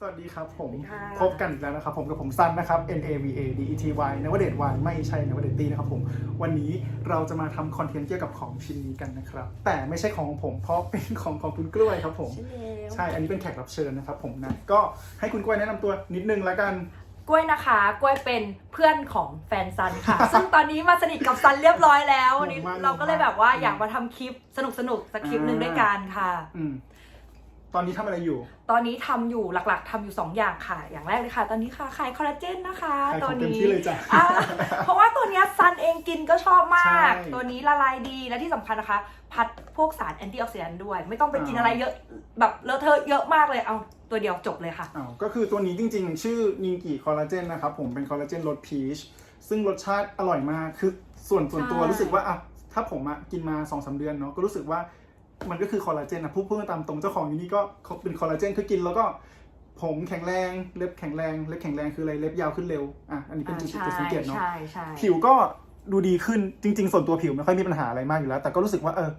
สวัสดีครับผมสวัสดีค่ะพบกันอีกแล้วนะครับ ผมกับผมซันนะครับ N A V A D E T Y นวเดต Y ไม่ใช่นวเดตตี้นะครับผมวันนี้เราจะมาทำคอนเทนต์เกี่ยวกับของชิ้นนี้กันนะครับ แต่ไม่ใช่ของผมเพราะเป็นของของคุณกล้วยครับผมใช่แล้วใช่อันนี้เป็นแขกรับเชิญนะครับผมนะก็ให้คุณกล้วยแนะนำตัวนิดนึงแล้วกันกล้วยนะคะ กล้วยเป็นเพื่อนของแฟนซันค่ะ ซึ่งตอนนี้มาสนิทกับซันเรียบร้อยแล้ววันนี้งงมากเราก็เลยแบบว่าอืมอยากมาทำคลิปสนุกสนุกๆสักคลิปหนึ่งด้วยกันค่ะอืม ตอนนี้ทำอะไรอยู่ ตอนนี้ทำอยู่หลักๆทำอยู่ 2 อย่างค่ะ อย่างแรกเลยค่ะ ตอนนี้ค่ะขายคอลลาเจนนะคะขายของตัวเต็มนี้ที่เลยจ้ะ อ่าเพราะว่าตัวเนี้ยซันเองกินก็ชอบมาก ใช่ตัวนี้ละลายดีและที่สำคัญนะคะ พัดพวกสารแอนตี้ออกซิแดนต์ด้วย ไม่ต้องไปกินอ่า อะไรเยอะแบบเลอะเทอะเยอะมากเลยเอาตัวเดียวจบเลยค่ะ อ้าวก็คือตัวนี้จริงๆ ชื่อนิงกิคอลลาเจนนะครับผมเป็นคอลลาเจนรสพีชซึ่งรสชาติอร่อยมากคือส่วนส่วนตัวใช่ รู้สึกว่าอะถ้าผมอะกินมา2อสเดือนเนาะก็รู้สึกว่า มันก็คือคอลลาเจนนะพูดพูดตามตรงเจ้าของอยู่นี่ก็เป็นคอลลาเจนคือกินแล้วก็ผมแข็งแรงเล็บแข็งแรงเล็บแข็งแรงคืออะไรเล็บยาวขึ้นเร็วอะอันนี้เป็นจุดจุดสังเกตเนาะผิวก็ดูดีขึ้นจริง ๆ ส่วนตัวผิวไม่ค่อยมีปัญหาอะไรมากอยู่แล้ว แต่ก็รู้สึกว่าเออ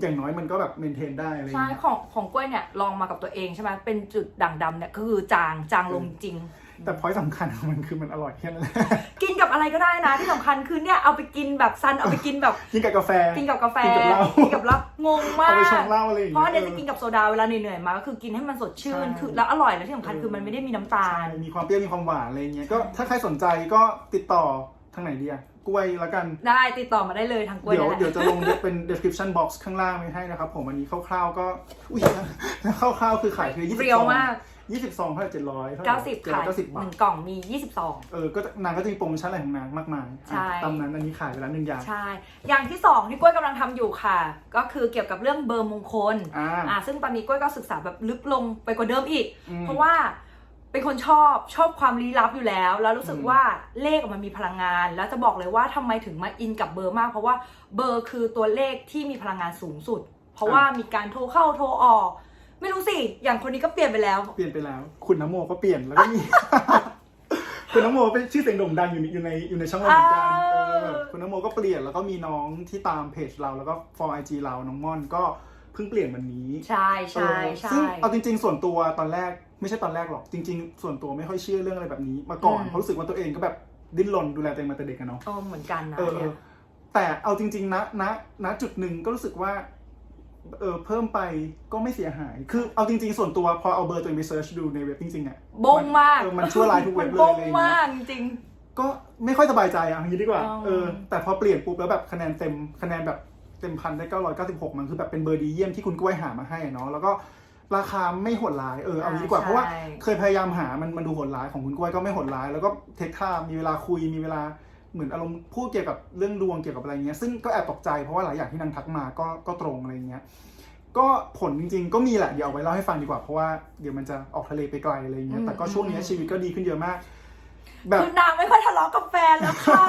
อย่างน้อยมันก็แบบเมนเทนได้อะไรใช่ของของกล้วยเนี่ยลองมากับตัวเองใช่ไหมเป็นจุดด่างดำเนี่ยก็คือจางจางลงจริง แต่พอยสำคัญของมันคือมันอร่อยแค่นั้นแหละกินกับอะไรก็ได้นะที่สำคัญคือเนี่ยเอาไปกินแบบซันเอาไปกินแบบกินกับกาแฟ กินกับกาแฟกินกับเหล้ากินกับเหล้างงมาเอากไปชงเหล้าอะไรอย่างเพราะเงี้ยเนี่ยจะกินกับโซดาเวลาเหนื่อยๆมาก็คือกินให้มันสดชื่นใช่คือแล้วอร่อยแล้วที่สำคัญคือมันไม่ได้มีน้ำตาใช่ล มีความเปรี้ยวมีความหวานอะไรอย่างเงี้ยก็ถ้าใครสนใจก็ติดต่อทางไหนดีอะกล้วยละกัน ได้ติดต่อมาได้เลยทางกล้วยเดี๋ยวนั่นแหละเดี๋ยวจะลงเป็น description box ข้างล่างไว้ให้นะครับผมอันนี้คร่าวๆก็ อุ้ยแล้วคร่าวๆคือขายคือ20เรียวมาก ยี่สิบซองเท่าไหร่เจ็ดร้อย90ค่ะเก้าสิบหบาทนึ่งกล่องมี20ซอง เออก็จะนางก็จะมีโปรโมชั่นอะไรของนางมากมายใช่อะตามนั้นอันนี้ขายไปแล้วหนึ่งอย่างใช่ อย่างที่สองที่กล้วยกำลังทำอยู่ค่ะ ก็คือเกี่ยวกับเรื่องเบอร์มงคล อ่าอ่าซึ่งตอนนี้กล้วยก็ศึกษาแบบลึกลงไปกว่าเดิมอีก อืม เพราะว่าเป็นคนชอบชอบความลี้ลับอยู่แล้ว แล้วรู้สึกอืม ว่าเลขมันมีพลังงาน แล้วจะบอกเลยว่าทำไมถึงมาอินกับเบอร์มาก เพราะว่าเบอร์คือตัวเลขที่มีพลังงานสูงสุด เพราะว่ามีการโทรเข้าโทรออก ไม่รู้สิ อย่างคนนี้ก็เปลี่ยนไปแล้ว เปลี่ยนไปแล้ว คุณน้ำโมก็เปลี่ยนแล้วก็มี คุณน้ำโมเป็นชื่อเสียงโด่งดังอยู่ในอยู่ในอยู่ในช่องเราเหมือนกันอ้าวเออคุณน้ำโมก็เปลี่ยนแล้วก็มีน้องที่ตามเพจเราแล้วก็ for IG เราน้องม่อนก็เพิ่งเปลี่ยนวันนี้ใช่ใช่เออใช่ ซึ่งเอาจริง ๆ ส่วนตัวตอนแรกไม่ใช่ตอนแรกหรอก จริง ๆ ส่วนตัวไม่ค่อยเชื่อเรื่องอะไรแบบนี้มาก่อนอืม เพราะรู้สึกว่าตัวเองก็แบบดิ้นรนดูแลตัวเองมาแต่เด็กอะเนาะ เออเหมือนกันนะเออเอเนี่อยแต่เอาจริง ๆ นะณณจุดหนึ่งก็รู้สึกว่า เออเพิ่มไปก็ไม่เสียหาย คือเอาจริง ๆ ส่วนตัวพอเอาเบอร์ตัวเองไปเซิร์ชดูในเว็บจริงๆอะบงมากเออมันชั่วร้ายทุกเว็บเลยมันบอะไรงอย่างเงี้มายกจริงก็ไม่ค่อยสบายใจอะอย่างนี้ดีกว่าอ๋อเออแต่พอเปลี่ยนปุ๊บแล้วแบบคะแนนเต็มคะแนนแบบเต็มพันได้เก้าร้อยเก้าสิบหกมันคือแบบเป็นเบอร์ดีเยี่ยมที่คุณกล้วยหามาให้อะเนาะแล้วก็ราคาไม่โหดร้ายเออเอางี้ดีกว่าอ่าเพราะว่าใช่เคยพยายามหามันมันดูโหดร้ายของคุณกล้วยก็ไม่โหดร้าย แล้วก็เทคท่ามีเวลาคุยมีเวลา เหมือนอารมณ์พูดเกี่ยวกับเรื่องดวงเกี่ยวกับอะไรเงี้ยซึ่งก็แอบตกใจเพราะว่าหลายอย่างที่นางทักมาก็ก็ตรงอะไรเงี้ยก็ผลจริงๆ ก็มีแหละเดี๋ยวเอาไว้เล่าให้ฟังดีกว่าเพราะว่าเดี๋ยวมันจะออกทะเลไปไกลอะไรเงี้ยแต่ก็ช่วงเนี้ยชีวิตก็ดีขึ้นเยอะมาก แบบคือนางไม่ค่อยทะเลาะกับแฟนแล้วค่ะ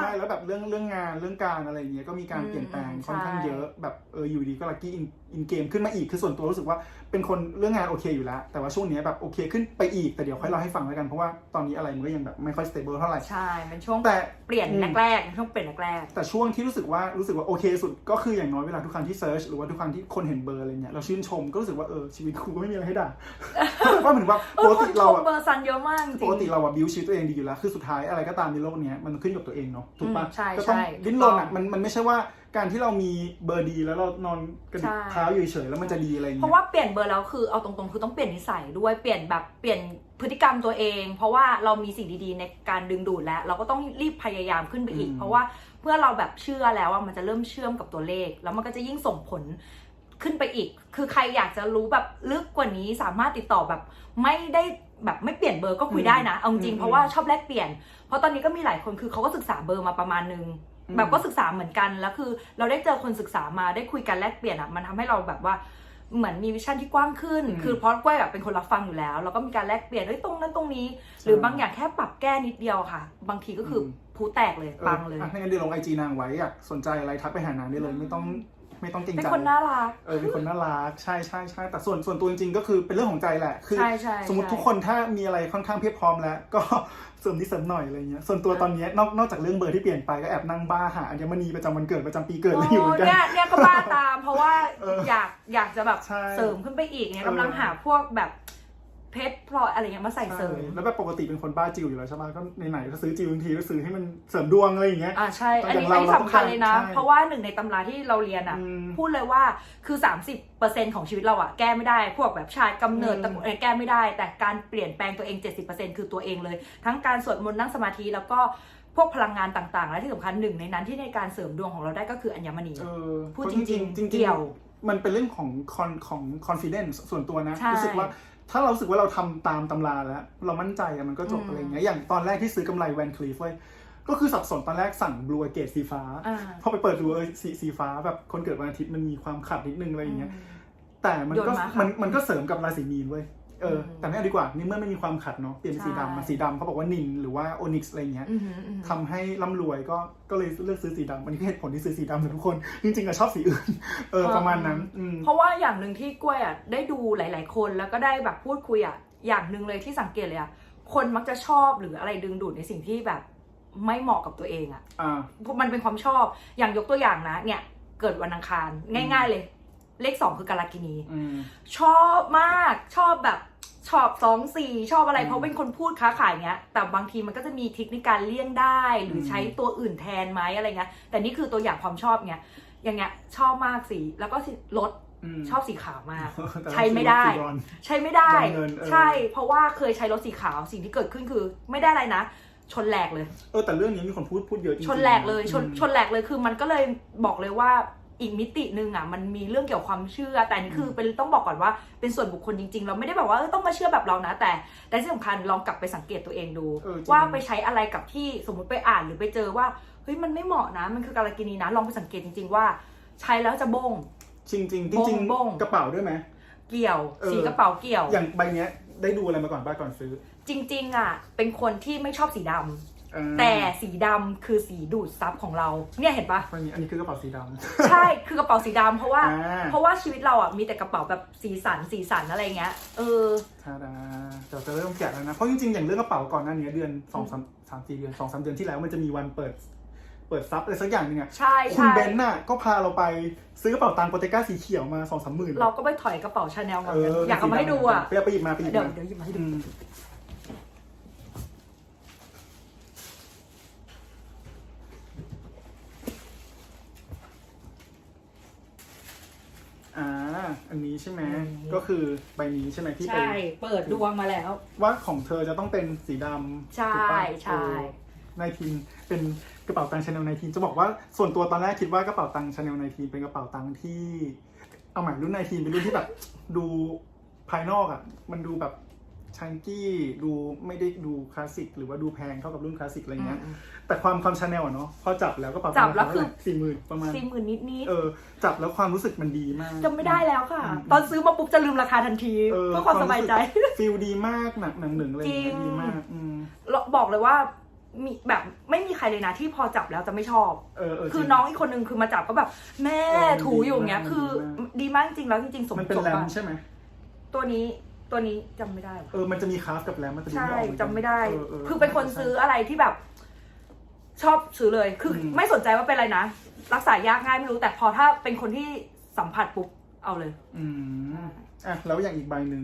ไม่แล้วแบบเรื่องเรื่องงานเรื่องการอะไรอย่างเงี้ยก็มีการอืมเปลี่ยนแปลงอืมค่อนข้างใช่เยอะแบบเอออยู่ดีก็ลัคกี้อินอินเกมขึ้นมาอีกคือส่วนตัวรู้สึกว่าเป็นคนเรื่องงานโอเคอยู่แล้ว แต่ว่าช่วงเนี้ยแบบโอเคขึ้นไปอีกแต่เดี๋ยวค่อยเล่าให้ฟังแล้วกันเพราะว่าตอนนี้อะไรมันก็ยังแบบไม่ค่อยสเตเบิลเท่าไหร่ใช่เป็นช่วงแต่เปลี่ยนอืมแรกๆช่วงเปลี่ยนแรกแต่ช่วงที่รู้สึกว่ารู้สึกว่าโอเคสุดก็คืออย่างน้อยเวลาทุกครั้งที่เซิร์ชหรือว่าทุกครั้งที่คนเห็นเบอร์อะไรเงี้ยเราชื่นชมก็รู้สึกว่าเออชีวิตกูก็ไม่มีอะไรให้ด่าเพราะเหมือนว่าๆเอปอกคตินชเรามอะเบอร์ซันเยอะมากจริงปกติเราอะบิวชีวิตตัวเองดีอยู่แล้วคือสุดท้ายอะไรก็ตามในโลกเนี้ยมันขึ้นกับตัวเองเนาะถูกปะอืมใช่ก็ต้องใช่ดิ้นรนอะมันมันไม่ใช่ว่าการที่เรามีเบอร์ดีแล้วเรานอนกระดิกใช่ เท้าอยู่เฉยๆแล้วมันจะดีอะไรอย่างเพเงี้ราะยว่าเปลี่ยนเบอร์แล้วคือเอาตรงๆคือต้องเปลี่ยนนิสัยด้วยเปลี่ยนแบบเปลี่ยนพฤติกรรมตัวเอง เพราะว่าเรามีสิ่งดีๆในการดึงดูดแล้ว เราก็ต้องรีบพยายามขึ้นไปอีกอืมเพราะว่าเมื่อเราแบบเชื่อแล้วว่ามันจะเริ่มเชื่อมกับตัวเลข แล้วมันก็จะยิ่งส่งผลขึ้นไปอีก คือใครอยากจะรู้แบบลึกกว่านี้สามารถติดต่อแบบไม่ได้ แบบไม่เปลี่ยนเบอร์ก็คุยได้นะเอาจริงๆเพราะว่าชอบแลกเปลี่ยน เพราะตอนนี้ก็มีหลายคนคือเขาก็ศึกษาเบอร์มาประมาณนึงอืมแบบก็ศึกษาเหมือนกันแล้วคือ เราได้เจอคนศึกษามาได้คุยกันแลกเปลี่ยนอะมันทำให้เราแบบว่าเหมือนมีวิชั่นที่กว้างขึ้นอืมคือเพราะกล้วยแบบเป็นคนรับฟังอยู่แล้วแล้วก็มีการแลกเปลี่ยนเฮ้ยตรงนั้นตรงนี้ หรือบางอย่างแค่ปรับแก้นิดเดียวค่ะ บางทีก็คืออมผูแตกเลยปังเลยอออะถ้างั้นเดี๋ยวลงไอจีนางไว้อยากสนใจอะไรทักไปหานางได้เลยไม่ต้อง ไม่ต้องเกรงเป็นใจคนน่ารัก เออเป็นคนน่ารักใช่ใช่ใช่แต่ส่วนส่วนตัวจริงๆก็คือเป็นเรื่องของใจแหละ คือใช่ใช่สมมติใช่ ทุกคนถ้ามีอะไรค่อนข้างเพียบพร้อมแล้ว ก็ เสริมนิดเสริมหน่อยอะไรเงี้ยส่วนตัวตอนเนี้ยนอกนอกจากเรื่องเบอร์ที่เปลี่ยนไปก็แอบนั่งบ้าหาอัญมณีประจำวันเกิดประจำปีเกิดอะไรอยู่เหมือนกัน เนี่ยเนี่ยก็บ้าตาม เพราะว่าเอออยากอยากจะแบบใช่เสริมขึ้นไปอีกเนี่ยเออกำลังหาพวกแบบ เพชรพลอยอะไรเงี้ยมาใส่เสริม แล้วแบบปกติเป็นคนบ้าจิวอยู่แล้วใช่ไหมก็ไหนๆก็ซื้อจิวบางทีก็ซื้อให้มันเสริมดวงอะไรอย่างเงี้ย อ่าใช่แต่อันนี้อย่างอันเรานี้สำคัญเลยนะเราต้องการใช่เพราะว่าหนึ่งในตำราที่เราเรียนอะอืมพูดเลยว่าคือ 30%ของชีวิตเราอะแก้ไม่ได้ พวกแบบชาติกำเนิดอืมตระกูลอะไรแก้ไม่ได้ แต่การเปลี่ยนแปลงตัวเอง 70%คือตัวเองเลย ทั้งการสวดมนต์นั่งสมาธิแล้วก็พวกพลังงานต่างๆ และที่สำคัญหนึ่งในนั้นที่ในการเสริมดวงของเราได้ก็คืออัญมณีเออพูดเพาะจริงๆจริงๆเกี่ยวมันเป็นเรื่องของคอนของ confidence ส่วนตัวนะใช่รู้สึกว่า ถ้าเรารู้สึกว่าเราทำตามตำราแล้ว เรามั่นใจอะมันก็จบอืมอะไรอย่างเงี้ยอย่างตอนแรกที่ซื้อกำไรแวนคลีฟเว้ยก็คือสับสนตอนแรกสั่งบลูเกตสีฟ้าอ่าพอไปเปิดดูเออสีสีฟ้าแบบคนเกิดวันอาทิตย์มันมีความขัดนิดนึงอะไรอย่างเงี้ยแต่มันก็โยนมาค่ะมันมันก็เสริมกับราศีมีนเว้ย เอออืมแต่ไม่เอาดีกว่านี่เมื่อไม่มีความขัดเนาะเปลี่ยนเป็นสีใช่ดำมาสีดำเขาบอกว่านินหรือว่าโอนิกส์อะไรเงี้ยอือหืออือหือทำให้ร่ำรวยก็ก็เลยเลือกซื้อสีดำอันนี้คือเหตุผลที่ซื้อสีดำเลยทุกคน จริงๆอะชอบสีอื่นเออประมาณนั้นอืมเพราะว่าอย่างหนึ่งที่กล้วยอะได้ดูหลาย ๆ คนแล้วก็ได้แบบพูดคุยอะอย่างหนึ่งเลยที่สังเกตเลยอะคนมักจะชอบหรืออะไรดึงดูดในสิ่งที่แบบไม่เหมาะกับตัวเองอะอ่าเพราะมันเป็นความชอบอย่างยกตัวอย่างนะ เนี่ยเกิดวันอังคารง่าย ๆ เลย เลขสองคือกาลกินี อืม ชอบมากชอบแบบชอบสองสี่ชอบอะไรอืมเพราะเป็นคนพูดค้าขายเงี้ย แต่บางทีมันก็จะมีเทคนิคการเลี่ยงได้ หรืออม ใช้ตัวอื่นแทนไหมอะไรเงี้ยแต่นี่คือตัวอย่างความชอบเงี้ยอย่างเงี้ยชอบมากสีแล้วก็รถมชอบสีขาวมาก แต่ใช้ไม่ได้ สีบรอนซ์ใช้ไม่ได้ จำเงินเออ ใช่ เพราะว่าเคยใช้รถสีขาวสิ่งที่เกิดขึ้นคือ ไม่ได้อะไรนะ ชนแหลกเลย เออแต่เรื่องนี้มีคนพูดพูดเยอะจริงๆชนแหลกเลยชนอืม ชนแหลกเลยคือมันก็เลยบอกเลยว่า อีกมิติหนึ่งอะมันมีเรื่องเกี่ยวกับความเชื่อ แต่อันนี่คือเป็นต้องบอกก่อนว่าเป็นส่วนบุคคลจริง ๆ เราไม่ได้แบบว่าเออต้องมาเชื่อแบบเรานะ แต่แต่ที่สำคัญลองกลับไปสังเกตตัวเองดู เออจริง ว่าไปใช้อะไรกับที่สมมุติไปอ่านหรือไปเจอว่าเฮ้ยมันไม่เหมาะนะ มันคือกาลกินีนะลองไปสังเกตจริง ๆ ว่า ใช้แล้วจะบง จริงจริงๆจริงบ้งๆ กระเป๋าด้วยไหม เกี่ยวเออ สีกระเป๋าเกี่ยว อย่างใบเนี้ยได้ดูอะไรมาก่อนบ้างก่อนซื้อ จริง ๆ อะ เป็นคนที่ไม่ชอบสีดำ อ่าแต่สีดำคือสีดูดซับของเรา เนี่ยเห็นปะอันนี้อันนี้คือกระเป๋าสีดำ ใช่ คือกระเป๋าสีดำเพราะว่า อ่า เพราะว่าชีวิตเราอะมีแต่กระเป๋าแบบสีสันสีสันอะไรเงี้ย เออทาดาเดี๋ยวจะเริ่มแกะแล้วนะ เพราะจริงๆ อย่างเรื่องกระเป๋าก่อนหน้านี้เดือนสองสามสามสี่เดือนสองสามเดือนที่แล้วมันจะมีวันเปิด เปิดซับอะไรสักอย่างหนึงอะใช่คุณใช่เบนซ์น่ะก็พาเราไปซื้อกระเป๋าตังค์โปรเตก้าสีเขียวมาสองสามหมื่นเราก็ไปถอยกระเป๋าชาแนลมาเอเหมือนกันออยากเอามาให้ดูอะไปเอาไปหยิบมาไปหยิบเดี๋ยวมาเดี๋ยวหยิบมาให้ดู อืม อ่าอันนี้ใช่ไหมอืม ก็คือใบนี้ใช่ไหมที่เป็นใช่ เปิดดวงมาแล้ว ว่าของเธอจะต้องเป็นสีดำใช่ถูกปะใช่ในทีนเป็นกระเป๋าตังค์ชาแนลในทีนจะบอกว่าส่วนตัวตอนแรกคิดว่ากระเป๋าตังค์ชาแนลในทีนเป็นกระเป๋าตังค์ที่ เอาใหม่รุ่นในทีนเป็นรุ่นที่แบบ ดูภายนอกอะ มันดูแบบ ชังกี้ดูไม่ได้ดูคลาสสิกหรือว่าดูแพงเท่ากับรุ่นคลาสสิกอะไรเงี้ยอืมแต่ความความชาแนลอะเนาะพอจับแล้วกระเป๋าจัตังบค์แล้วคือสี่หมื่นประมาณสี่หมื่นนิดนิดเออจับแล้วความรู้สึกมันดีมากจำไม่ได้แล้วค่ะอืมตอนซื้อมาปุ๊บจะลืมราคาทันทีเออเพื่อความสบายใจฟิลดีมากหนักหนังหนึ่งอะไรเงี้ยจริงดีมากอืมบอกเลยว่ามีแบบไม่มีใครเลยนะที่พอจับแล้วจะไม่ชอบเออเออคือจริงน้องอีกคนนึงคือมาจับก็แบบ แม่เออถูอยู่อย่างเงี้ยดีมากคือดีมากดีมากจริงแล้วจริงๆสมมันเป็นสมแรมบัติใช่ไหมตัวนี้ ตัวนี้จำไม่ได้ว่ะเออมันจะมีคลาสกับแรมมันจะดูใช่ไม่ออกเหอนกันจำไม่ได้เอคือเป็นคนซื้ออะไรที่แบบ ชอบซื้อเลย คืออม ไม่สนใจว่าเป็นอะไรนะ รักษายากง่ายไม่รู้ แต่พอถ้าเป็นคนที่สัมผัสปุ๊บเอาเลย อืมอะแล้วอย่างอีกใบหนึ่ง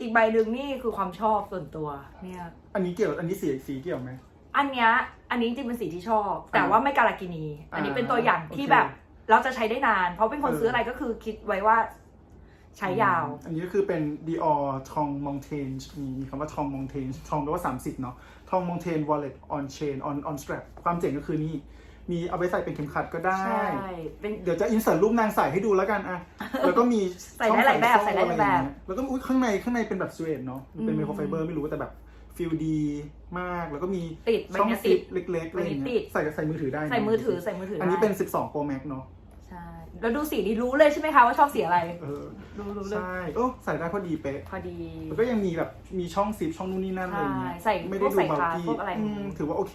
อีกใบหนึ่งนี่คือความชอบส่วนตัว เนี่ย อันนี้เกี่ยวอันนี้สีสีเกี่ยวไหม อันเนี้ย อันนี้จริงเป็นสีที่ชอบ แต่อ่าว่าไม่การากินี อันนี้เป็นตัวอย่างที่โอเคแบบ เราจะใช้ได้นาน เพราะเป็นคนเออ ซื้ออะไรก็คือคิดไว้ว่า ใช้ยาว อันนี้ก็คือเป็น Dior Tong Montagne มีมีคำว่า Tong Montagne ทองแปลว่า 30 เนาะ Tong Montagne Wallet on Chain on on strap ความเจ๋งก็คือนี่ มีเอาไปใส่เป็นเข็มขัดก็ได้ ใช่เป็น เดี๋ยวจะอินเสิร์ตรูปนางใส่ให้ดูแล้วกันอะแล้วก็มีใส่ได้หลายแบบช่องใส่ได้หลายแบบโซ่อะไรองเงี้แล้วก็อุ๊ยข้างในข้างในเป็นแบบสเวดเนาะมันเป็นอืมไมโครไฟเบอร์ไม่รู้แต่แบบฟิลดีมากแล้วก็มีติดใบช่องเนี้ยซิติปดเล็กๆอะไรอย่างใบนี้ติเงี้ดยใส่ใส่มือถือได้นะใส่มือถือใส่มือถืออันนี้ได้เป็น 12 Pro Max เนาะใช่ แล้วดูสีนี่รู้เลยใช่ไหมคะว่าชอบสีอะไร เออรู้รู้เลยใช่โอ้ใส่ได้พอดีเป๊ะพอดีแล้วก็ยังมีแบบมีช่องซิปช่องนู่นนี่นั่นอะไรอย่างเงี้ยใช่ใส่ไม่พได้วกดูใส่เบาคาที่พวกอะไร อืมถือว่าโอเค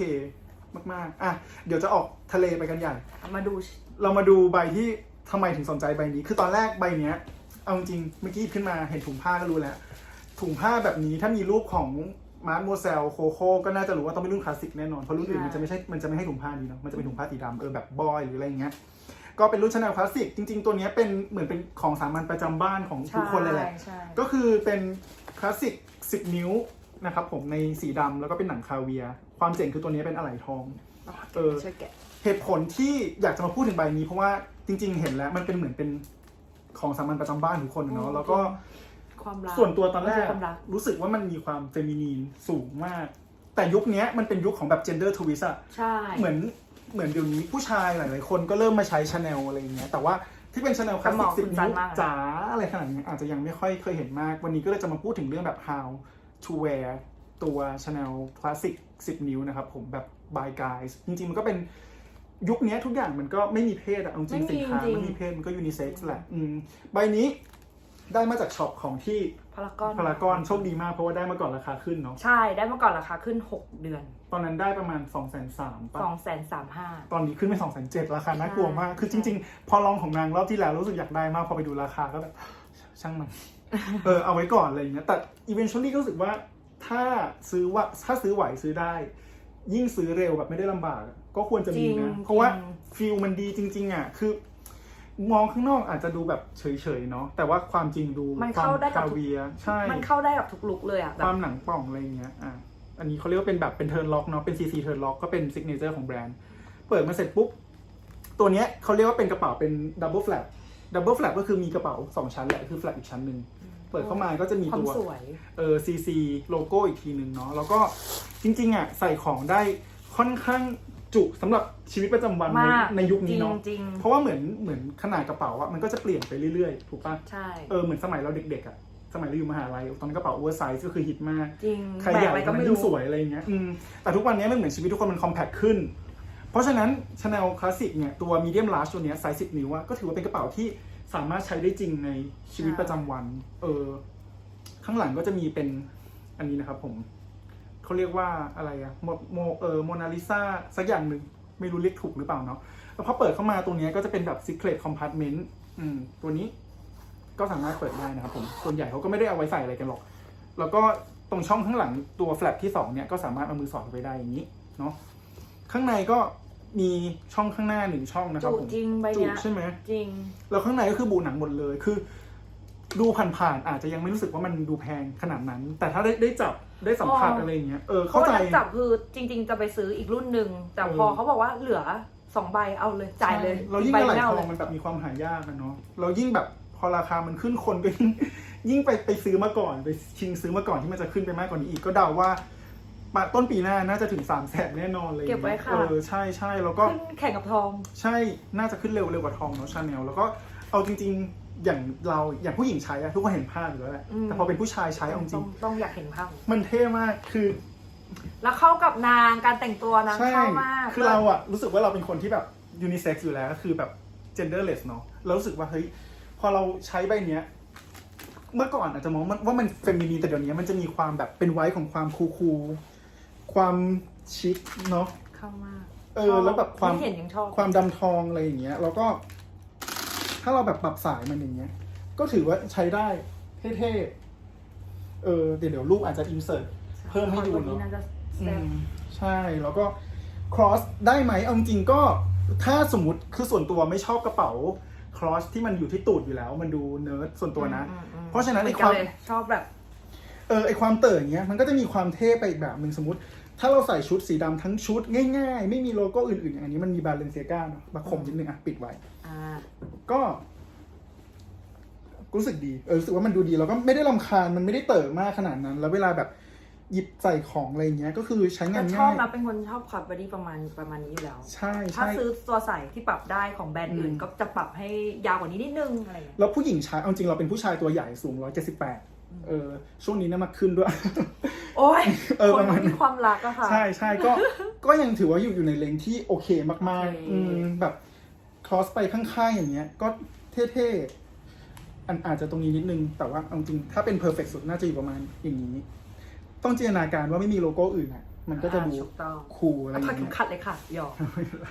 มากๆ อะ เดี๋ยวจะออกทะเลไปกันใหญ่ มาดู เรามาดูใบที่ทำไมถึงสนใจใบนี้ คือตอนแรกใบเนี้ย เอาจริงๆเมื่อกี้ขึ้นมาเห็นถุงผ้าก็รู้แล้ว ถุงผ้าแบบนี้ถ้ามีรูปของมาร์คโมเซลโคโค่ก็น่าจะรู้ว่าต้องเป็นรุ่นคลาสสิกแน่นอน เพราะรุ่นอื่นมันจะไม่ใช่ มันจะไม่ให้ถุงผ้านี้เนาะ มันจะเป็นถุงผ้าสีดำเออแบบบอยหรืออะไรอย่างเงี้ย ก็เป็นรุ่นชาแนลคลาสสิกจริง ๆ ตัวเนี้ยเป็นเหมือนเป็นของสามัญประจำบ้านของทุกคนเลยแหละ ใช่ก็คือเป็นคลาสสิก 10 นิ้วนะครับผมในสีดำแล้วก็เป็นหนังคาเวียร์ความเจ๋งคือตัวนี้เป็นอะไหล่ทอง เออ ช่วยแกะเหตุผลที่อยากจะมาพูดถึงใบนี้ เพราะว่าจริง ๆ เห็นแล้วมันเป็นเหมือนเป็นของสามัญประจำบ้านทุกคนอะเนาะแล้วก็ความรัก ส่วนตัวตอนแรก ความรัก รู้สึกว่ามันมีความเฟมินีนสูงมาก แต่ยุคเนี้ยมันเป็นยุคของแบบ gender twist อะ ใช่ เหมือน เหมือนเดี๋ยวนี้ผู้ชายหลายๆคนก็เริ่มมาใช้ชาแนลอะไรอย่างเงี้ยแต่ว่าที่เป็นชาแนลคลาสสิกสิบนิ้วจ๋าอะไรขนาดนี้อาจจะยังไม่ค่อยเคยเห็นมาก วันนี้ก็เลยจะมาพูดถึงเรื่องแบบ how to wear ตัวชาแนลคลาสสิก10นิ้วนะครับผมแบบ by guys จริงๆ มันก็เป็นยุคเนี้ยทุกอย่างมันก็ไม่มีเพศอะเอาจริงสินค้าไม่มีเพศมันก็ยูนิเซ็กซ์แหละอืมใบนี้ได้มาจากช็อปของที่พารากอนพารากอนโชคดีมากเพราะว่าได้มาก่อนราคาขึ้นเนาะใช่ได้มาก่อนราคาขึ้น 6 เดือน ตอนนั้นได้ประมาณ2องแสนสามป่ะ2 3 5 0ตอนนี้ขึ้นไป2องแสนเจ็ดราคาน่ากลัวมาก คือจริง ๆ พอลองของนางรอบที่แล้วรู้สึกอยากได้มาก พอไปดูราคาก็แบบช่างมัน เออเอาไว้ก่อนอะไรอย่างเงี้ย แต่ eventually ก็รู้สึกว่าถ้าซื้อว่าถ้าซื้อไหวซื้อได้ ยิ่งซื้อเร็วแบบไม่ได้ลำบากอะก็ควรจะมีจรินะงเพราะว่าจริง ฟิลมันดีจริง ๆอะคือ มองข้างนอกอาจจะดูแบบเฉยๆเนาะแต่ว่าความจริงดูมันควาเข้ามได้กับคาทุกเวียร์ใช่ มันเข้าได้กับทุกลุกเลยอะแบคบ วามหนังป่องอะไรอย่างเงี้ยอะ อันนี้เขาเรียกว่าเป็นแบบเป็นเทิร์นล็อกเนาะเป็น CC เทิร์นล็อกก็เป็นซิกเนเจอร์ของแบรนด์เปิดมาเสร็จปุ๊บ ตัวเนี้ยเขาเรียกว่าเป็นกระเป๋าเป็นดับเบิลแฟลปดับเบิลแฟลปก็คือมีกระเป๋า 2 ชั้นแหละ คือแฟลปอีกชั้นหนึ่งเปิดเข้ามาก็จะมีความตัวสวยเออ CC โลโก้อีกทีหนึ่งเนาะแล้วก็จริงๆอะใส่ของได้ค่อนข้างจุสำหรับชีวิตประจำวันในมากในยุคนี้เนาะจริงเพราะว่าเหมือนเหมือนขนาดกระเป๋าอะมันก็จะเปลี่ยนไปเรื่อยๆ ถูกปะๆใช่เออเหมือนสมัยเราเด็กๆอะ สมัยเราอยู่มหาลัยตอนนั้นกระเป๋าโอเวอร์ไซส์ก็คือฮิตมากจริงใครแบใหกญ่อะไรก็ก็ไม่ไม่รู้รู้สวยอะไรอย่างเงี้ยอืมแต่ทุกวันนี้มันเหมือนชีวิตทุกคนมันคอมแพคขึ้น เพราะฉะนั้นชาแนลคลาสสิกเนี่ยตัวมีเดียมลาร์จตัวเนี้ยไซส์สิบนิ้วอะก็ถือว่าเป็นกระเป๋าที่สามารถใช้ได้จริงในชีวิตประจำวัน เออ ข้างหลังก็จะมีเป็นอันนี้นะครับผมเขาเรียกว่าอะไรอะโมโมเออโมนาลิซาสักอย่างหนึ่งไม่รู้เรียกถูกหรือเปล่าเนาะแล้วพอเปิดเข้ามาตรงเนี้ยก็จะเป็นแบบ secret compartment อืมตัวนี้ ก็สามารถเปิดได้นะครับผมส่วนใหญ่เขาก็ไม่ได้เอาไว้ใส่อะไรกันหรอก แล้วก็ตรงช่องข้างหลังตัวแฟลปที่สองเนี่ยก็สามารถเอามือสอดไปได้อย่างนี้เนาะข้างในก็มีช่องข้างหน้าหนึ่งช่องนะครับจุผมจริงใบจุเนี้ยใช่ไหมจริง แล้วข้างในก็คือบูหนังหมดเลยคือ ดูผ่านๆอาจจะยังไม่รู้สึกว่ามันดูแพงขนาดนั้น แต่ถ้าได้ได้จับได้สัมผัสอ๋ออ อะไรอย่างเงี้ยเออเพเข้าราะใจ ว่าจับคือจริง ๆ จะไปซื้ออีกรุ่นหนึ่งแต่เออพอเขาบอกว่าเหลือสองใบเอาเลยจ่ายเลยใช่เรายิ่งใบอะไรไม่ทเอาอเลงยมันแบบมีความหายากอะเนาะเรายิ่งแบบ พอราคามันขึ้นคนก็ยิ่งยิ่งไปไปซื้อมาก่อน ไปชิงซื้อมาก่อนที่มันจะขึ้นไปมากกว่านี้อีกก็เดาว่ามาต้นปีหน้าน่าจะถึงสามแสนแน่นอนเลยเก็บไว้ค่ะเออใช่ใช่แล้วก็ขึ้นแข่งกับทอง ใช่น่าจะขึ้นเร็วเร็วกว่าทองเนาะชาแนลแล้วก็เอาจริง ๆ อย่างเราอย่างผู้หญิงใช้อะทุกคนเห็นภาพอยู่แล้วแหละอืมแต่พอเป็นผู้ชายใช้เอาจต้ริองงต้องอยากเห็นภาพมันเท่มากคือแล้วเข้ากับนางการแต่งตัวนางใช่เข้ามาก คือเราอะรู้สึกว่าเราเป็นคนที่แบบยูนิเซ็กซ์อยู่แล้วก็คือแบบ genderless เนาะเรารู้สึกว่าเฮ้ยพ อเราใช้ใบเนี้ย เมื่อก่อนอาจจะมองมันว่ามันเฟมินีนแต่เดี๋ยวนี้มันจะมีความแบบเป็นไว้ของความคูลๆความชิคเนาะเข้ามากเออ แล้วแบบความที่เห็นยังชอบความดำทองอะไรอย่างเงี้ยแล้วก็ ถ้าเราแบบปรับสายมันอย่างเงี้ย ก็ถือว่าใช้ได้เท่ๆเออเดี๋ยวเดี๋ยวรูปอาจจะอินเสิร์ตเพิ่มให้ดูวันนี้เนาะน่าจะอืแซ่บมใช่แล้วก็ cross ได้ไหมเอาจริงๆก็ถ้าสมมติคือส่วนตัวไม่ชอบกระเป๋า cross ที่มันอยู่ที่ตูดอยู่แล้ว มันดูเนิร์ดส่วนตัวนะ อืมอืมเพราะฉะนั้นเหมืไอ้อนคกัวานมเลยชอบแบบ เออไอความเต๋ออย่างเงี้ยมันก็จะมีความเท่ไปอีกแบบหนึ่งสมมติ ถ้าเราใส่ชุดสีดำทั้งชุดง่ายๆ ไม่มีโลโก้อื่นๆอย่างอันนี้มันมีบาเลนเซียก้าเนาะมาคมนิดนึงอะ ปิดไว้ อ่า ก็รู้สึกดีเออรู้สึกว่ามันดูดีแล้วก็ไม่ได้ลำคาญมันไม่ได้เต๋อมากขนาดนั้น แล้วเวลาแบบ หยิบใส่ของอะไรอย่างเงี้ยก็คือใช้งานชอง่าบย นะเป็นคนชอบขับบอดี้ประมาณประมาณนี้อยู่แล้ว ใช่ถ้าใช่ ซื้อตัวใส่ที่ปรับได้ของแบรนด์อื่นอืม ก็จะปรับให้ยาวกว่านี้นิดนึงอะไรอย่างเงี้ย แล้วผู้หญิงใช้เอาจริงเราเป็นผู้ชายตัวใหญ่สูงร้อยเจ็ดสิบแปดเออช่วงนี้น้ำหนักขึ้นด้วย โอ้ยเออคปนระมาณนั้นที่มีความรักอะค่ะ ใช่ใช่ก็ ก็ยังถือว่าอยู่อยู่ในเลนที่โอเคมากโอเค ๆอืมแบบครอสไปข้างๆอย่างเงี้ย ก็เท่ๆอันอาจจะตรงนี้นิดนึง แต่ว่าเอาจริงถ้าเป็นเพอร์เฟกสุดน่าจะอยู่ประมาณอย่างนี้ ต้องจินตนาการว่าไม่มีโลโก้อื่นอะ มันก็จะดูอ่าถูกต้องคูลอะไรอเอาย่างถักเข็เงี้มยขัดเลยค่ะหยอก ไม่เป็นไร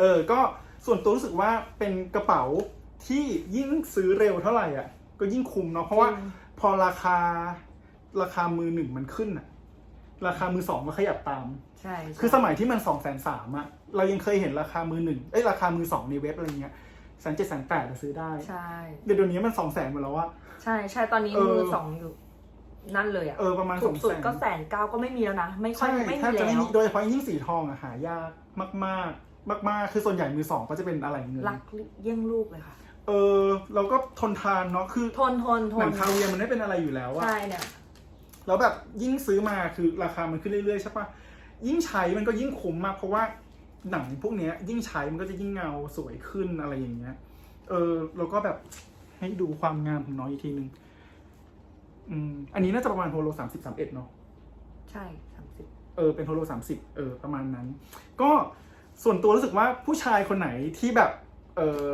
เออ ก็ส่วนตัวรู้สึกว่าเป็นกระเป๋าที่ยิ่งซื้อเร็วเท่าไหร่อะ ก็ยิ่งคุ้มเนาะ เพราะว่าจริง พอราคาราคามือหนึ่งมันขึ้นอะ ราคามือสองมันขยับตาม ใช่ใช่คือสมัยที่มันสองแสนสามอะเรายังเคยเห็นราคามือหนึ่งเอ้ยราคามือสองในเว็บอะไรเงี้ยแสนเจ็ดแสนแปดซื้อได้ ใช่ เดี๋ยวเดี๋ยวนี้มันสองแสนหมดแล้วอะ ใช่ใช่ตอนนี้เออ มือสองอยู่ นั่นเลยอะเออประมาณถูสอกงสุแสดนก็แสนเก้าก็ไม่มีแล้วนะ ไม่ค่อยใช่ไม่แทมีบจะแล้ไม่ว มีโดยเฉพาะยิ่งสีทองอะหายากมากๆ มาก ๆ คือส่วนใหญ่มือสองก็จะเป็นอะไรเงิน รักเยี่ยงลูกเลยค่ะ เออ เราก็ทนทานเนาะคือทนทนทหนันงคาเวียร์มันไม่เป็นอะไรอยู่แล้วอะใช่เนี่ย แล้วแบบยิ่งซื้อมาคือราคามันขึ้นเรื่อยๆใช่ปะยิ่งใช้มันก็ยิ่งคุ้มมาก เพราะว่าหนังพวกเนี้ย ยิ่งใช้มันก็จะยิ่งเงาสวยขึ้นอะไรอย่างเงี้ย เออเราก็แบบให้ดูความงามของน้องอีกทีนึง อืมอันนี้น่าจะประมาณโฮโลสามสิบสามเอ็ดเนาะใช่สามสิบเออเป็นโฮโลสามสิบเออประมาณนั้น ก็ส่วนตัวรู้สึกว่าผู้ชายคนไหนที่แบบเออ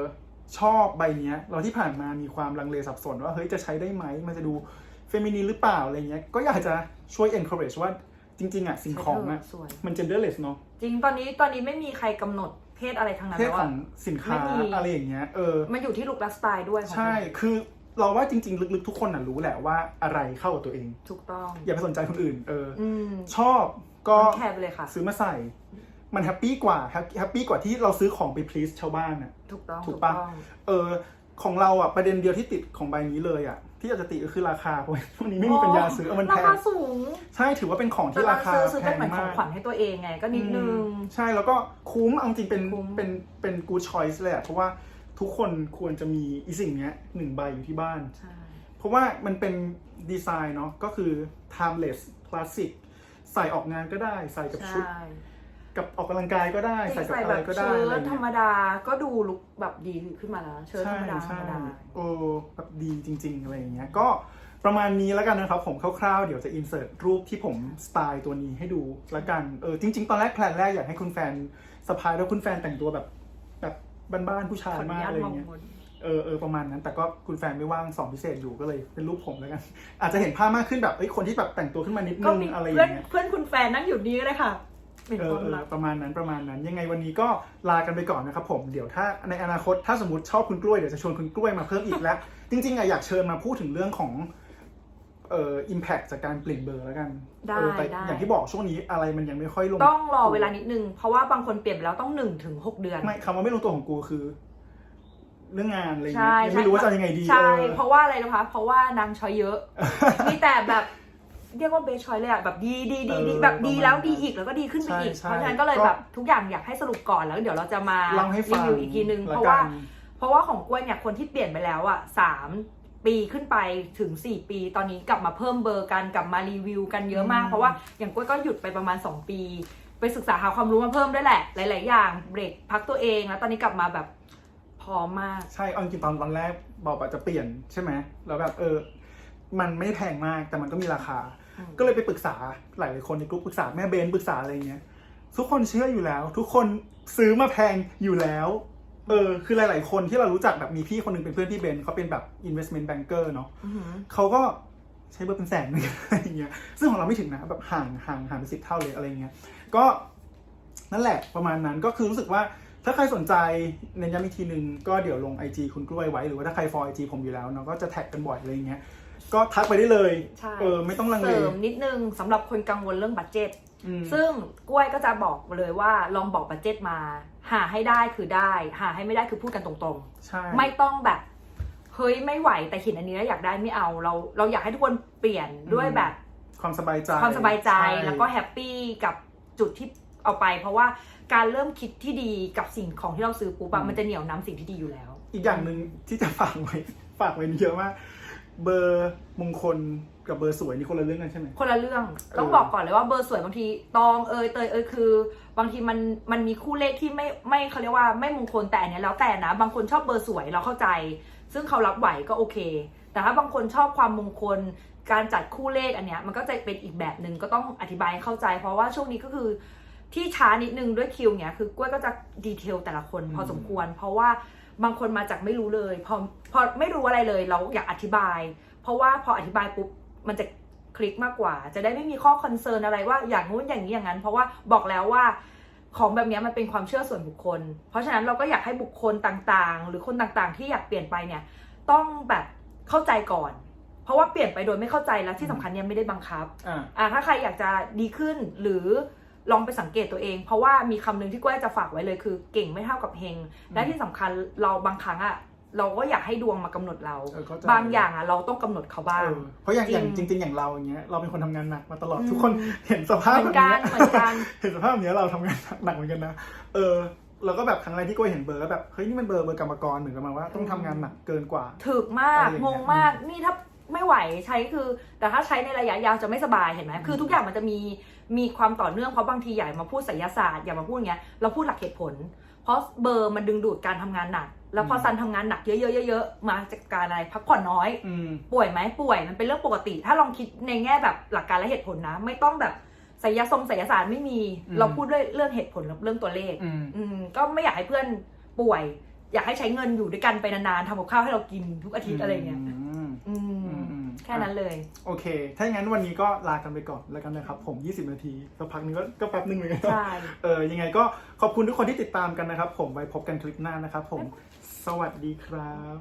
ชอบใบเนี้ย เราที่ผ่านมามีความลังเลสับสนว่าเฮ้ยจะใช้ได้ไหมมันจะดูเฟมินีนหรือเปล่าอะไรเงี้ยก็อยากจะช่วย encourage ว่าจริง ๆอะสิ่งของอะสวย มัน genderless เนาะจริงตอนนี้ตอนนี้ไม่มีใครกำหนดเพศอะไรทั้งนั้นเพศแล้วขอะ องสินค้าไม่มี อะไรอย่างเงี้ยเออ มันอยู่ที่ลุคและสไตล์ด้วยของใช่คือ เราว่าจริง ๆ ลึกๆทุกคนน่ะรู้แหละว่าอะไรเข้ากับตัวเอง ถูกต้อง อย่าไปสนใจคนอื่น เอออืมชอบก็ก็แคร์ไปเลยค่ะ ซื้อมาใส่ มันแฮปปี้กว่าแฮปปี้กว่าที่เราซื้อของไป please ชาวบ้านน่ะ ถูกต้อง ถูกปะต้องเออ ของเราอะประเด็นเดียวที่ติดของใบนี้เลยอะ ที่อยากจะติก็คือราคาเพราะว่าช่วงนี้ไม่มีปัญญาซื้อเอามันราแพคางสูงใช่ถือว่าเป็นของที่แต่ราเราคาซื้อซื้อแพเป็นงเหมือนของมากขวัญให้ตัวเองไงก็นิดนึง อืมใช่แล้วก็คุ้มเอาจริงเป็นคุ้ม เป็นเป็น good choice เลยอะเพราะว่า ทุกคนควรจะมีอีสิ่งเนี้ยหนึ่งใบอยู่ที่บ้าน ใช่ เพราะว่ามันเป็นดีไซน์เนาะก็คือ timeless classic ใส่ออกงานก็ได้ใส่กับชุด ใช่กับออกกำลังกายก็ได้จริใส่งกับใส่อะแบไรบก็ได้เชิ้อะไรตธรรมเงี้ยดาก็ดูลุคแบบดีขึ้นมาแล้ว เชิ้ตธรใช่รมดาธรใช่รมดา โอ้แบบดีจริง ๆ อะไรอย่างเงี้ย ก็ประมาณนี้แล้วกันนะครับผมคร่าวๆ เดี๋ยวจะ insert รูปที่ผมสไตล์ตัวนี้ให้ดูแล้วกัน เออจริง ๆ ตอนแรกแพลนแรกอยากให้คุณแฟนสะพายแล้วคุณแฟนแต่งตัวแบบแบบบ้านๆผู้ชายขออนุมากญาตอะไรอมองย่างเงี้ยบนเออเออประมาณนั้น แต่ก็คุณแฟนไม่ว่างสอนพิเศษอยู่ก็เลยเป็นรูปผมแล้วกัน อาจจะเห็นภาพมากขึ้นแบบเอ้ยคนที่แบบแต่งตัวขึ้นมานิดก็นึงมีอะไรอเพื่อนย่างเงี้ยเพื่อนคุณแฟนนั่งอยู่นี้เลยค่ะเป็นเอคอวามเออรักประมาณนั้นประมาณนั้น ยังไงวันนี้ก็ลากันไปก่อนนะครับผมเดี๋ยวถ้าในอนาคตถ้าสมมติชอบคุณกล้วยเดี๋ยวจะชวนคุณกล้วยมาเพิ่มอีกแล้ว จริงๆอะอยากเชิญมาพูดถึงเรื่องของ เอ่อ impact จากการเปลี่ยนเบอร์แล้วกันได้เออแต่ได้ อย่างที่บอกช่วงนี้อะไรมันยังไม่ค่อยลงต้องรอเวลานิดนึง เพราะว่าบางคนเปลี่ยนไปแล้วต้องหนึ่งถึงหกเดือน ไม่คำว่าไม่ลงตัวของกูคือ เรื่องงานอะไรใช่เงี้ยยังไม่รู้ว่าจะเอายังไงดีใช่ เออ เพราะว่าอะไรนะคะ เพราะว่านางช้อยเยอะ มีแต่แบบเรียกว่าเบสชอยเลยอะแบบดีดีดีดีเออแบบดีแล้วประมาณดีอีกแล้วก็ดีขึ้นไปอีก ใช่ใช่เพราะฉะนั้นก็เลยก็ แบบทุกอย่างอยากให้สรุปก่อนแล้วเดี๋ยวเราจะมาเล่าให้ฟัรีงวิวอีกทีนึงละเพราะกัว่านเพราะว่าของกล้วยเนี่ยคนที่เปลี่ยนไปแล้วอะสาม ปีขึ้นไปถึง 4 ปี ตอนนี้กลับมาเพิ่มเบอร์กันกลับมารีวิวกันเยอะมากอืมเพราะว่าอย่างกล้วยก็หยุดไปประมาณ 2 ปี ไปศึกษาหาความรู้มาเพิ่มด้วยแหละ หลาย ๆ อย่างเบรกพักตัวเองแล้วตอนนี้กลับมาแบบพร้อมมาก ใช่เอาจริงๆตอนตอนแรกบอกว่าจะเปลี่ยนใช่ไหมแล้วแบบเออ มันไม่แพงมากแต่มันก็มีราคา อืม ก็เลยไปปรึกษาหลายๆคนในกลุ่มปรึกษาแม่เบนปรึกษาอะไรเงี้ย ทุกคนเชื่ออยู่แล้ว ทุกคนซื้อมาแพงอยู่แล้ว เออคือหลายๆ คนที่เรารู้จักแบบมีพี่คนหนึงเป็นเพื่อนพี่เบนเขาเป็นแบบ investment banker เนาะอือหือเขาก็ใช้เบอร์เป็นแสนเหมือนกันอะไรอย่างเงี้ย ซึ่งของเราไม่ถึงนะแบบห่างห่างห่างเป็นสิบเท่าเลยอะไรเงี้ย ก็นั่นแหละประมาณนั้นก็คือรู้สึกว่าถ้าใครสนใจเน้นย้ำอีกทีนึง ก็เดี๋ยวลง IG คุณกล้วยไว้ หรือว่าถ้าใครฟอลไอจีผมอยู่แล้วเนาะก็จะแท็กกันบ่อยอะไรเงี้ย ก็ทักไปได้เลยใช่เออไม่ต้องลังเสเลริมนิดนึงสำหรับคนกังวลเรื่องบัตเจ็ตอืมซึ่งกล้วยก็จะบอกเลยว่าลองบอกบัตเจ็ตมา หาให้ได้คือได้ หาให้ไม่ได้คือพูดกันตรงๆ ใช่ ไม่ต้องแบบ เฮ้ยไม่ไหวแต่เห็นอันนี้แล้วอยากได้ไม่เอาเรา เราอยากให้ทุกคนเปลี่ยนด้วยแบบ ความสบายใจความสบายใจช่แล้วก็แฮปปี้กับจุดที่เอาไป เพราะว่าการเริ่มคิดที่ดีกับสิ่งของที่เราซื้อปุ๊บอะมันจะเหนี่ยวน้ำสิ่งที่ดีอยู่แล้ว อีกอย่างหนึ่งที่จะฝากไว้ ฝากไว้เยอะมาก เบอร์มงคลกับเบอร์สวยนี่คนละเรื่องกันใช่ไหม คนละเรื่องเออต้องบอกก่อนเลยว่าเบอร์สวยบางทีตองเอยเตยเอยคือ บางทีมันมันมีคู่เลขที่ไม่ไม่เขาเรียกว่าไม่มงคลแต่อันเนี้ยแล้วแต่นะ บางคนชอบเบอร์สวยเราเข้าใจ ซึ่งเขารับไหวก็โอเค แต่ถ้าบางคนชอบความมงคลการจัดคู่เลขอันเนี้ยมันก็จะเป็นอีกแบบหนึ่งก็ต้องอธิบายให้เข้าใจ เพราะว่าช่วงนี้ก็คือที่ช้านิดนึงด้วยคิวเนี้ยคือกล้วยก็จะดีเทลแต่ละคนอืมพอสมควร เพราะว่า บางคนมาจากไม่รู้เลย พอพอไม่รู้อะไรเลยเราอยากอธิบาย เพราะว่าพออธิบายปุ๊บมันจะคลิกมากกว่า จะได้ไม่มีข้อคอนเซิร์นอะไรว่าอย่างนู้นอย่างนี้อย่างนั้น เพราะว่าบอกแล้วว่าของแบบเนี้ยมันเป็นความเชื่อส่วนบุคคล เพราะฉะนั้นเราก็อยากให้บุคคลต่างๆ หรือคนต่างๆ ที่อยากเปลี่ยนไปเนี่ยต้องแบบเข้าใจก่อน เพราะว่าเปลี่ยนไปโดยไม่เข้าใจแล้วที่สำคัญเนี่ยไม่ได้บังคับอ่าอ่าถ้าใครอยากจะดีขึ้นหรือ ลองไปสังเกตตัวเอง เพราะว่ามีคำหนึ่งที่ก้อยจะฝากไว้เลยคือ เก่งไม่เท่ากับเฮง และที่สำคัญเราบางครั้งอะเราก็อยากให้ดวงมากำหนดเรา เออเข้าใจบางอย่างอะเราต้องกำหนดเขาบ้าง เออเพราะอย่างอย่างจจริงริง ๆ อย่างเราอย่างเงี้ยเราเป็นคนทำงานหนักมาตลอดอืมทุกคนเห็นสภาพเหมืแบอบนกันเนี้ยเหมือนกัน เห็นสภาพเนี้ยเราทำงานหนักเหมือนกันนะ เออเราก็แบบครั้งแรกที่กล้วยเห็นเบอร์แล้วแบบเฮ้ยนี่มันเบอร์เบอร์กรรมกรเหมือนกันมาว่าต้องทำงานหนักเกินกว่าถึกมาก อะไรอย่างงเงี้ยงมาก นี่ถ้า ไม่ไหวใช้คือ แต่ถ้าใช้ในระยะยาวจะไม่สบายเห็นไหมคือทุกอย่างมันจะมีมีความต่อเนื่องเพราะบางทีอย่ามาพูดไสยศาสตร์อย่ามาพูดอย่างเงี้ยเราพูดหลักเหตุผล เพราะเบอร์มันดึงดูดการทำงานหนัก แล้วพออืมซันทำงานหนักเยอะๆเยอะๆมาจากการอะไรพักผ่อนน้อยอืมป่วยไหมป่วยมันเป็นเรื่องปกติ ถ้าลองคิดในแง่แบบหลักการและเหตุผลนะ ไม่ต้องแบบไสยทรงไสยศาสตร์ไม่มีอืมเราพูดด้วยเรื่องเหตุผลกับเรื่องตัวเลขอืมอืมก็ไม่อยากให้เพื่อนป่วย อยากให้ใช้เงินอยู่ด้วยกันไปนานๆทำกับข้าวให้เรากินทุกอาทิตย์อะไรเงี้ยอืมอืมอืมอืมแค่นั้นเลย โอเค ถ้าอย่างนั้นวันนี้ก็ลากันไปก่อนแล้วกันนะครับ ผม 20 นาทีสักพักนึงก็ก็แป๊บนึงเหมือนกัน ใช่ เออยังไงก็ขอบคุณทุกคนที่ติดตามกันนะครับ ผมไว้พบกันคลิปหน้านะครับผม สวัสดีครับ